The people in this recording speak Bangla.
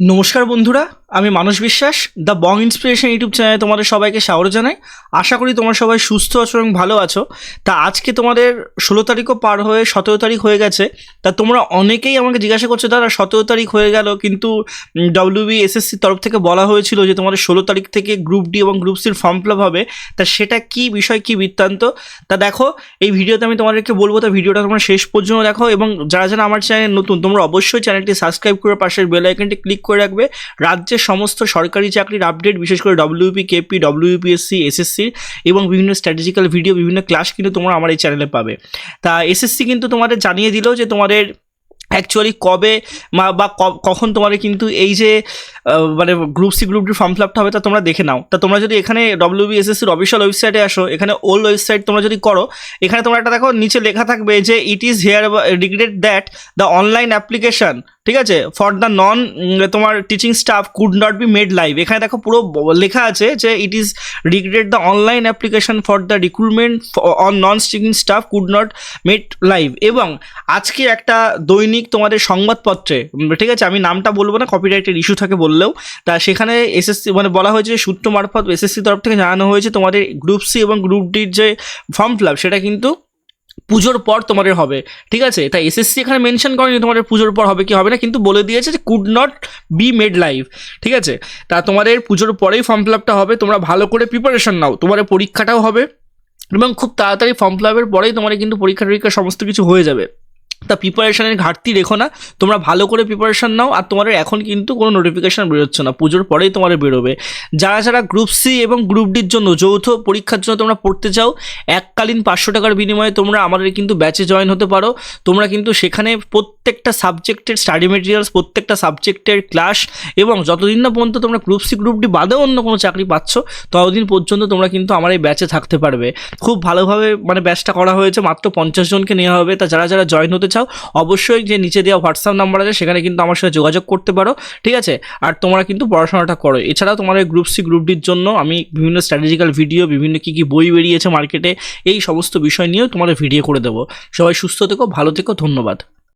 নমস্কার বন্ধুরা, আমি মানস বিশ্বাস, দ্য বং ইন্সপিরেশন ইউটিউব চ্যানেলে তোমাদের সবাইকে স্বাগত জানাই। আশা করি তোমরা সবাই সুস্থ আছো এবং ভালো আছো। তা আজকে তোমাদের ষোলো তারিখও পার হয়ে সতেরো তারিখ হয়ে গেছে। তা তোমরা অনেকেই আমাকে জিজ্ঞাসা করছ, দাদা, সতেরো তারিখ হয়ে গেল। কিন্তু ডব্লিউবি এসএসসির তরফ থেকে বলা হয়েছিল যে তোমাদের ষোলো তারিখ থেকে গ্রুপ ডি এবং গ্রুপ সির ফর্ম ফিল হবে। তা সেটা কি বিষয়, কি বৃত্তান্ত? তা দেখো, এই ভিডিওতে আমি তোমাদেরকে বলব, তা ভিডিওটা তোমরা শেষ পর্যন্ত দেখো এবং যারা যারা আমার চ্যানেল নতুন, তোমরা অবশ্যই চ্যানেলটি সাবস্ক্রাইব করে পাশের বেল আইকনটি ক্লিক করে রাখবে। রাজ্যের সমস্ত সরকারি চাকরির আপডেট বিশেষ করে ডব্লিউপি কেপি ডব্লিউপিএসসি এসএসসি এবং বিভিন্ন স্ট্র্যাটেজিক্যাল ভিডিও বিভিন্ন ক্লাস কিন্তু তোমরা আমার এই চ্যানেলে পাবে। তা এসএসসি কিন্তু তোমাদের জানিয়ে দিল যে তোমাদের অ্যাকচুয়ালি কবে বা কখন তোমাদের কিন্তু এই যে মানে group C group D form fill আপটা হবে তা তোমরা দেখে নাও। তা তোমরা যদি এখানে ডব্লিউবি এসএসসির অফিসিয়াল ওয়েবসাইটে আসো, এখানে ওল্ড ওয়েবসাইট তোমরা যদি করো, এখানে তোমরা একটা দেখো, নিচে লেখা থাকবে যে it is here regret that the online application ঠিক আছে? ফর দ্য নন তোমার teaching staff could not be made live এখানে দেখো পুরো লেখা আছে যে it is regret the online application for the recruitment on non teaching staff could not made live এবং আজকে একটা দৈনিক তোমাদের সংবাদপত্রে ঠিক আছে? আমি নামটা বলব না কপিরাইটের ইস্যু থাকে বললেও। তা সেখানে এসএসসি মানে বলা হয়েছে সূত্র মারফত এসএসসি তরফ থেকে জানানো হয়েছে তোমাদের গ্রুপ সি এবং গ্রুপ ডির যে ফর্ম ফিল সেটা কিন্তু পুজোর পর তোমাদের হবে, ঠিক আছে? তাই এসএসসি এখানে মেনশন করেনি তোমাদের পুজোর পর হবে কি হবে না, কিন্তু বলে দিয়েছে যে could not be made life ঠিক আছে? তা তোমাদের পুজোর পরেই ফর্ম ফিল আপটা হবে, তোমরা ভালো করে প্রিপারেশন নাও, তোমাদের পরীক্ষাটাও হবে এবং খুব তাড়াতাড়ি ফর্ম ফিল আপের পরেই তোমাদের কিন্তু পরীক্ষা টরীক্ষা সমস্ত কিছু হয়ে যাবে। তা প্রিপারেশনের ঘাটতি রেখো না। তোমরা ভালো করে প্রিপারেশন নাও আর তোমাদের এখন কিন্তু কোনো নোটিফিকেশান বেরোচ্ছে না। পুজোর পরেই তোমাদের বেরোবে। যারা যারা গ্রুপ সি এবং গ্রুপ ডির জন্য যৌথ পরীক্ষার জন্য তোমরা পড়তে চাও, এককালীন পাঁচশো টাকার বিনিময়ে তোমরা আমাদের কিন্তু ব্যাচে জয়েন হতে পারো। তোমরা কিন্তু সেখানে প্রত্যেকটা সাবজেক্টের স্টাডি মেটেরিয়ালস প্রত্যেকটা সাবজেক্টের ক্লাস এবং যতদিন না পর্যন্ত তোমরা গ্রুপ সি গ্রুপ ডি বাদেও অন্য কোনো চাকরি পাচ্ছ, ততদিন পর্যন্ত তোমরা কিন্তু আমার এই ব্যাচে থাকতে পারবে। খুব ভালোভাবে মানে ব্যাচটা করা হয়েছে। মাত্র পঞ্চাশ জনকে নেওয়া হবে। তা যারা যারা জয়েন হতে চাও, অবশ্যই যে নিচে দেওয়া হোয়াটসঅ্যাপ নাম্বার আছে, সেখানে কিন্তু আমার সাথে যোগাযোগ করতে পারো, ঠিক আছে? আর তোমরা কিন্তু পড়াশোনাটা করো। এছাড়াও তোমার গ্রুপ সি গ্রুপ ডির জন্য আমি বিভিন্ন স্ট্র্যাটেজিক্যাল ভিডিও বিভিন্ন কী কী বই বেরিয়েছে মার্কেটে এই সমস্ত বিষয় নিয়েও তোমাদের ভিডিও করে দেবো। সবাই সুস্থ থেকো, ভালো থেকো, ধন্যবাদ।